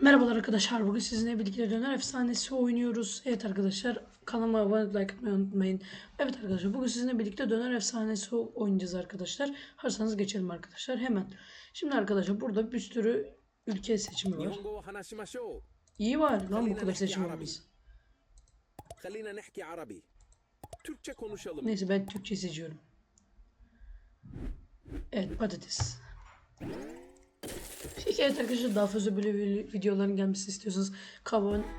Merhabalar arkadaşlar. Bugün sizinle bilgiyle döner efsanesi oynuyoruz. Evet arkadaşlar kanalıma abone olup like atmayı unutmayın. Evet arkadaşlar bugün sizinle birlikte döner efsanesi oynayacağız arkadaşlar. Harsanız geçelim arkadaşlar hemen. Şimdi arkadaşlar burada bir sürü ülke seçimi var. İyi var lan bu kadar seçim olmamız. Türkçe konuşalım. Neyse ben Türkçe seçiyorum. Evet patates. Evet arkadaşlar daha fazla böyle vi- videoların gelmesini istiyorsanız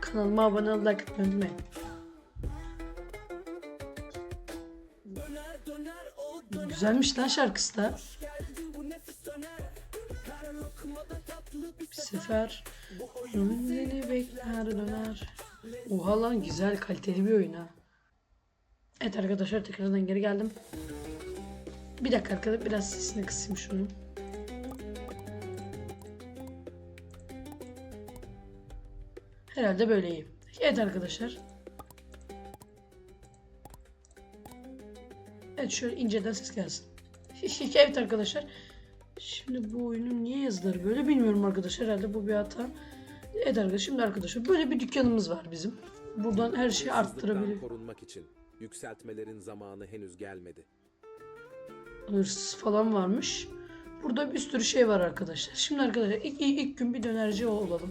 kanalıma, abone olmayı like atmayı unutmayın. Güzelmiş lan şarkısı da. Bir sefer Ömrünü bekler döner. Oha lan güzel kaliteli bir oyun ha. Evet arkadaşlar tekrardan geri geldim. Bir dakika arkadaşlar biraz sesini kısayım şunu. Herhalde böyle iyi. Evet arkadaşlar. Evet şöyle inceden ses gelsin. evet arkadaşlar. Şimdi bu oyunun niye yazıları böyle bilmiyorum arkadaşlar. Herhalde bu bir hata. Evet arkadaşlar şimdi arkadaşlar böyle bir dükkanımız var bizim. Buradan her şeyi arttırabilir. korunmak için Yükseltmelerin zamanı henüz gelmedi hırsız falan varmış. Burada bir sürü şey var arkadaşlar. Şimdi arkadaşlar ilk, ilk, ilk gün bir dönerci olalım.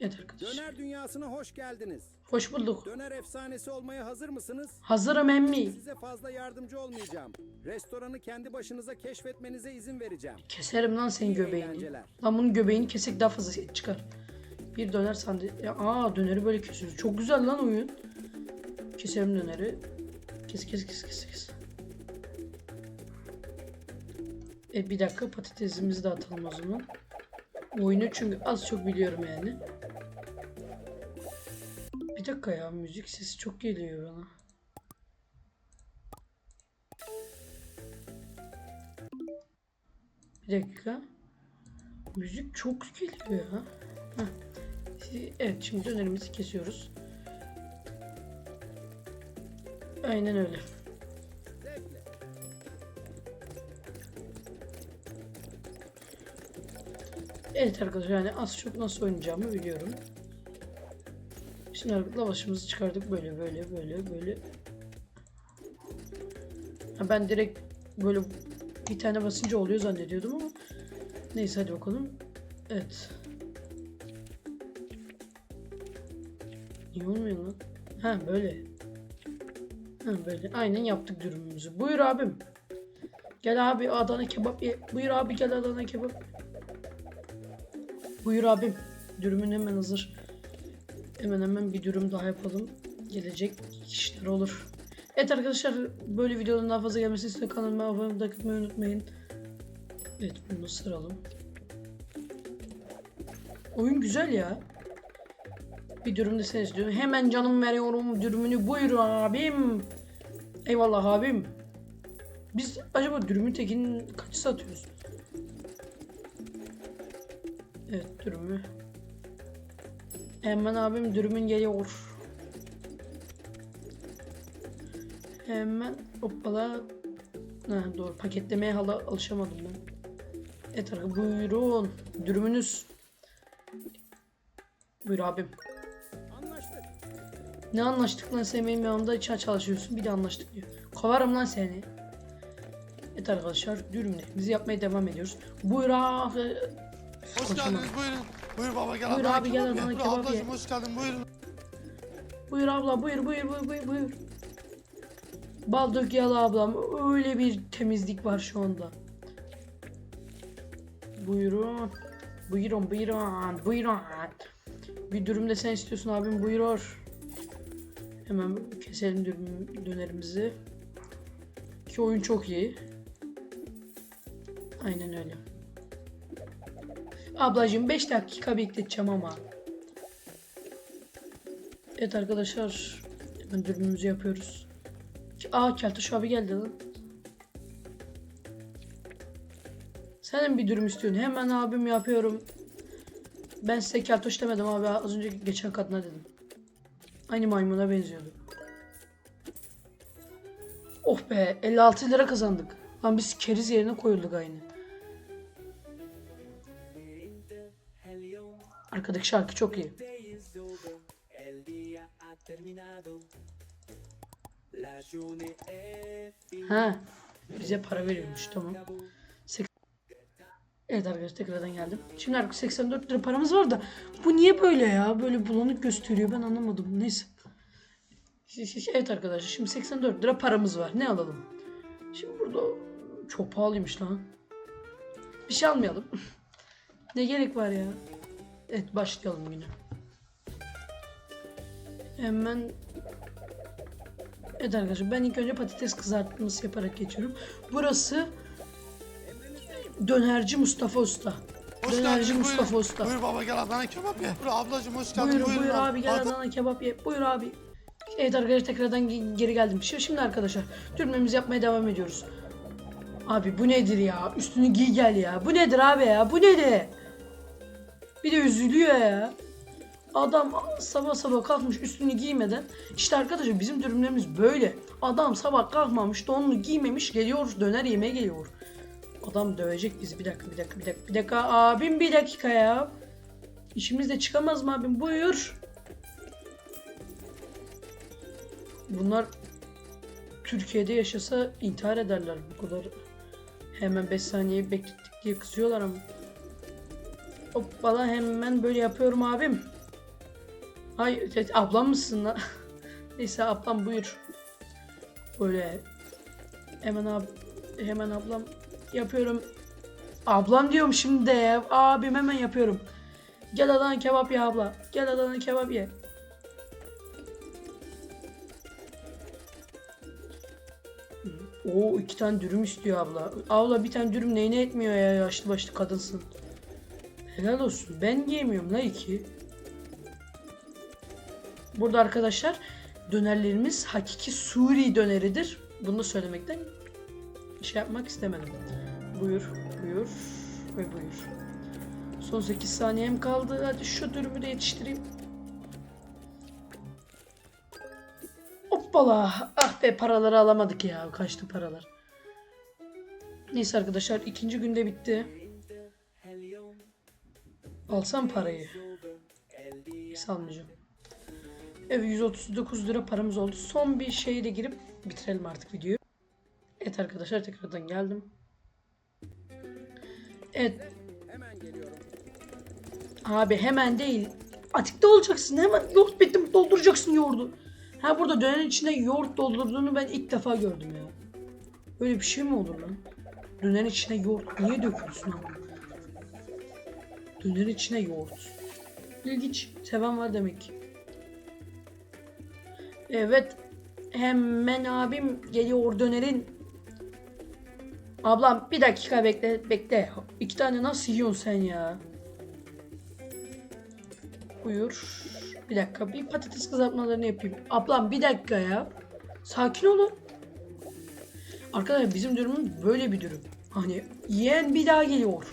Evet arkadaşlar. Döner dünyasına hoş geldiniz. Hoş bulduk. Döner efsanesi olmaya hazır mısınız? Hazırım emmi. Size fazla yardımcı olmayacağım. Restoranı kendi başınıza keşfetmenize izin vereceğim. Keserim lan senin göbeğini. eğlenceler. Lan bunun göbeğini kesek daha fazla et çıkar. Bir döner. Ya, aa döneri böyle kesiyoruz. Çok güzel lan oyun. Keserim döneri. Kes kes kes kes kes. E bir dakika patatesimizi de atalım o zaman. Oyunu çünkü az çok biliyorum yani. Dakika ya müzik sesi çok geliyor bana. Bir dakika. Müzik çok geliyor ya. Heh. Evet şimdi dönerimizi kesiyoruz. Aynen öyle. Evet arkadaşlar yani az çok nasıl oynayacağımı biliyorum. Şimdi lavaşımızı çıkardık böyle böyle böyle böyle. Ha, ben direkt böyle bir tane basınca oluyor zannediyordum ama neyse hadi bakalım. Evet. Niye olmuyor lan? Ha böyle. Ha böyle. Aynen yaptık dürümümüzü. Buyur abim. Gel abi Adana kebap ye. Buyur abi gel Adana kebap. Buyur abim. Dürümün hemen hazır. Hemen hemen bir dürüm daha yapalım. Gelecek işler olur. Evet arkadaşlar böyle videoların daha fazla gelmesini istiyorsanız kanalıma abone olmayı unutmayın. Evet bunu sıralım. Oyun güzel ya. Bir dürüm de sen istiyorsun. Hemen canım veriyorum dürümünü buyur abim. Eyvallah abim. Biz acaba dürümün tekinin kaç satıyoruz? Evet dürümü. Hemen abim dürümün geliyor. Hemen hoppala. Ha, doğru paketlemeye hala alışamadım ben. Evet arkadaşlar buyurun. Dürümünüz. Buyur abim. Anlaştık. Ne anlaştık lan sen benim yanımda içe çalışıyorsun bir de anlaştık diyor. Kovarım lan seni. Evet arkadaşlar dürümlerimizi yapmaya devam ediyoruz. Buyur abi. Hoş Kocaman. geldiniz buyurun. Buyur baba gel Buyur Adana abi, gel kebap ye. Adana Buyur kebap ablacığım ye. hoş geldin buyurun. Buyur abla buyur buyur buyur buyur buyur. Bal dök yala ablam. Öyle bir temizlik var şu anda. Buyurun. Buyurun buyurun buyurun. Bir dürüm de sen istiyorsun abim buyurur. Hemen keselim dürüm, dönerimizi. Ki oyun çok iyi. Aynen öyle. Ablacığım 5 dakika bekleteceğim ama. Evet arkadaşlar. Hemen dürümümüzü yapıyoruz. Aa Keltoş abi geldi lan. Sen de mi bir dürüm istiyorsun? Hemen abim yapıyorum. Ben size Keltoş demedim abi. Az önce geçen kadına dedim. Aynı maymuna benziyordu. Oh be 56 lira kazandık. Lan biz keriz yerine koyulduk aynı. Arkadaki şarkı çok iyi. Ha, bize para veriyormuş tamam. Evet arkadaşlar tekrardan geldim. Şimdi arkadaşlar 84 lira paramız var da bu niye böyle ya? Böyle bulanık gösteriyor ben anlamadım. Neyse. Evet arkadaşlar şimdi 84 lira paramız var. Ne alalım? Şimdi burada çok pahalıymış lan. Bir şey almayalım. ne gerek var ya? Evet başlayalım yine. Hemen Evet arkadaşlar ben ilk önce patates kızartması yaparak geçiyorum. Burası Dönerci Mustafa Usta. Hoş Dönerci geldin, Mustafa buyur. Usta. Buyur baba gel Adana kebap ye. Buyur ablacım hoş geldin. Buyur buyurun buyur abi gel Ad- Adana kebap ye. Buyur abi. Evet arkadaşlar tekrardan ge- geri geldim. Şimdi, şimdi arkadaşlar dürmemizi yapmaya devam ediyoruz. Abi bu nedir ya? Üstünü giy gel ya. Bu nedir abi ya? Bu nedir? Bir de üzülüyor ya. Adam sabah sabah kalkmış üstünü giymeden. İşte arkadaşlar bizim dürümlerimiz böyle. Adam sabah kalkmamış donunu giymemiş geliyor döner yemeye geliyor. Adam dövecek bizi. Bir dakika bir dakika bir dakika. Bir dakika abim bir dakika ya. İşimiz de çıkamaz mı abim? Buyur. Bunlar Türkiye'de yaşasa intihar ederler bu kadar. Hemen 5 saniye beklettik diye kızıyorlar ama. Hoppala hemen böyle yapıyorum abim. Ay şey, ablam mısın lan? Neyse ablam buyur. Böyle hemen ab hemen ablam yapıyorum. Ablam diyorum şimdi de ya. Abim hemen yapıyorum. Gel Adana kebap ye abla. Gel Adana kebap ye. Oo iki tane dürüm istiyor abla. Abla bir tane dürüm neyine etmiyor ya yaşlı başlı kadınsın. Helal olsun. Ben yiyemiyorum la iki. Burada arkadaşlar dönerlerimiz hakiki Suri döneridir. Bunu söylemekten şey yapmak istemedim. Buyur, buyur ve buyur. Son 8 saniyem kaldı. Hadi şu dürümü de yetiştireyim. Hoppala. Ah be paraları alamadık ya. Kaçtı paralar. Neyse arkadaşlar ikinci günde bitti. Alsam parayı. Neyse almayacağım. Evet 139 lira paramız oldu. Son bir şeyi de girip bitirelim artık videoyu. Evet arkadaşlar tekrardan geldim. Evet. Abi hemen değil. Atikte olacaksın. Hemen yoğurt bitti dolduracaksın yoğurdu. Ha burada dönerin içine yoğurt doldurduğunu ben ilk defa gördüm ya. Böyle bir şey mi olur lan? Dönerin içine yoğurt niye döküyorsun abi? Dönerin içine yoğurt. İlginç. Seven var demek ki. Evet. Hemen abim geliyor dönerin. Ablam bir dakika bekle bekle. İki tane nasıl yiyorsun sen ya? Buyur. Bir dakika bir patates kızartmalarını yapayım. Ablam bir dakika ya. Sakin olun. Arkadaşlar bizim dürümümüz böyle bir dürüm. Hani yiyen bir daha geliyor.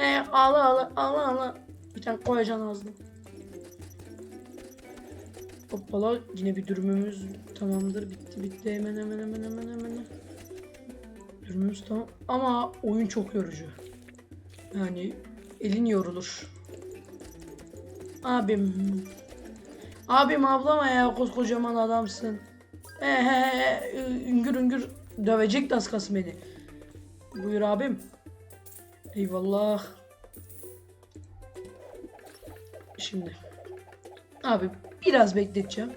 He ağla ağla ağla ağla. Bir tane koyacaksın ağzına. Hoppala yine bir dürümümüz tamamdır. Bitti bitti hemen hemen hemen hemen hemen. Dürümümüz tamam. Ama oyun çok yorucu. Yani elin yorulur. Abim. Abim ablama ya koskocaman adamsın. He he he üngür üngür dövecek kalsın beni. Buyur abim. Eyvallah. Şimdi. Abi biraz bekleteceğim.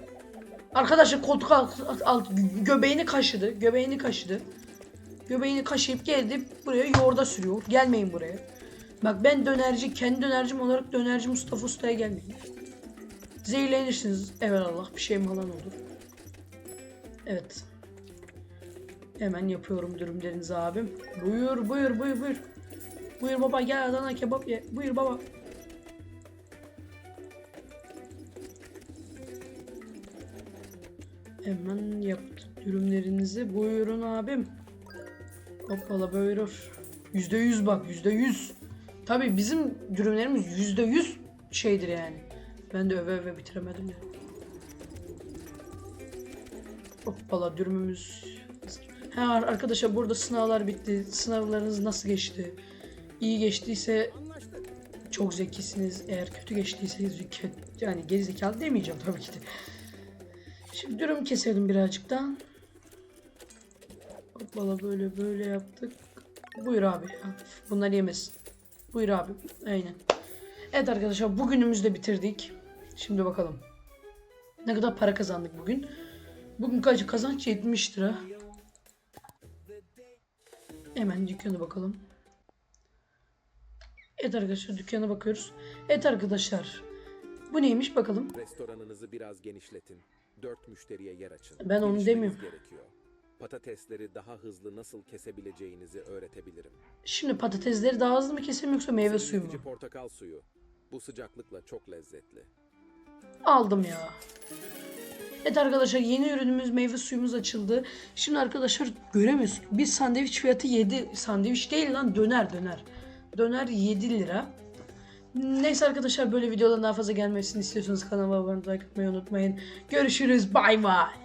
Arkadaşlar koltuk alt, alt göbeğini kaşıdı. Göbeğini kaşıdı. Göbeğini kaşıyıp geldi buraya yoğurda sürüyor. Gelmeyin buraya. Bak ben dönerci, kendi dönercim olarak dönerci Mustafa Usta'ya gelmeyin. Zehirlenirsiniz. Allah bir şey falan olur. Evet. Hemen yapıyorum dürümlerinizi abim. Buyur buyur buyur buyur. Buyur baba gel Adana kebap ye. Buyur baba. Hemen yaptık dürümlerinizi. Buyurun abim. Hoppala buyurur. Yüzde yüz bak yüzde yüz. Tabi bizim dürümlerimiz yüzde yüz şeydir yani. Ben de öve öve bitiremedim ya. Hoppala dürümümüz. Ha arkadaşlar burada sınavlar bitti. Sınavlarınız nasıl geçti? İyi geçtiyse çok zekisiniz. Eğer kötü geçtiyseniz yani gerizekalı demeyeceğim tabii ki de. Şimdi durum keselim birazcık daha. Hoppala böyle böyle yaptık. Buyur abi. Bunlar yemesin. Buyur abi. Aynen. Evet arkadaşlar bugünümüzü de bitirdik. Şimdi bakalım. Ne kadar para kazandık bugün? Bugün kaç kazanç 70 lira. Hemen dükkana bakalım. Evet arkadaşlar dükkana bakıyoruz. Evet arkadaşlar. Bu neymiş bakalım. Restoranınızı biraz genişletin. Dört müşteriye yer açın. Ben onu demiyorum. Gerekiyor. Patatesleri daha hızlı nasıl kesebileceğinizi öğretebilirim. Şimdi patatesleri daha hızlı mı keseyim yoksa meyve suyu mu? Portakal suyu. Bu sıcaklıkla çok lezzetli. Aldım ya. Evet arkadaşlar yeni ürünümüz meyve suyumuz açıldı. Şimdi arkadaşlar göremiyorsun. Bir sandviç fiyatı 7. Sandviç değil lan döner döner. Döner 7 lira. Neyse arkadaşlar böyle videoların daha fazla gelmesini istiyorsanız kanalıma abone olmayı unutmayın. Görüşürüz bay bay.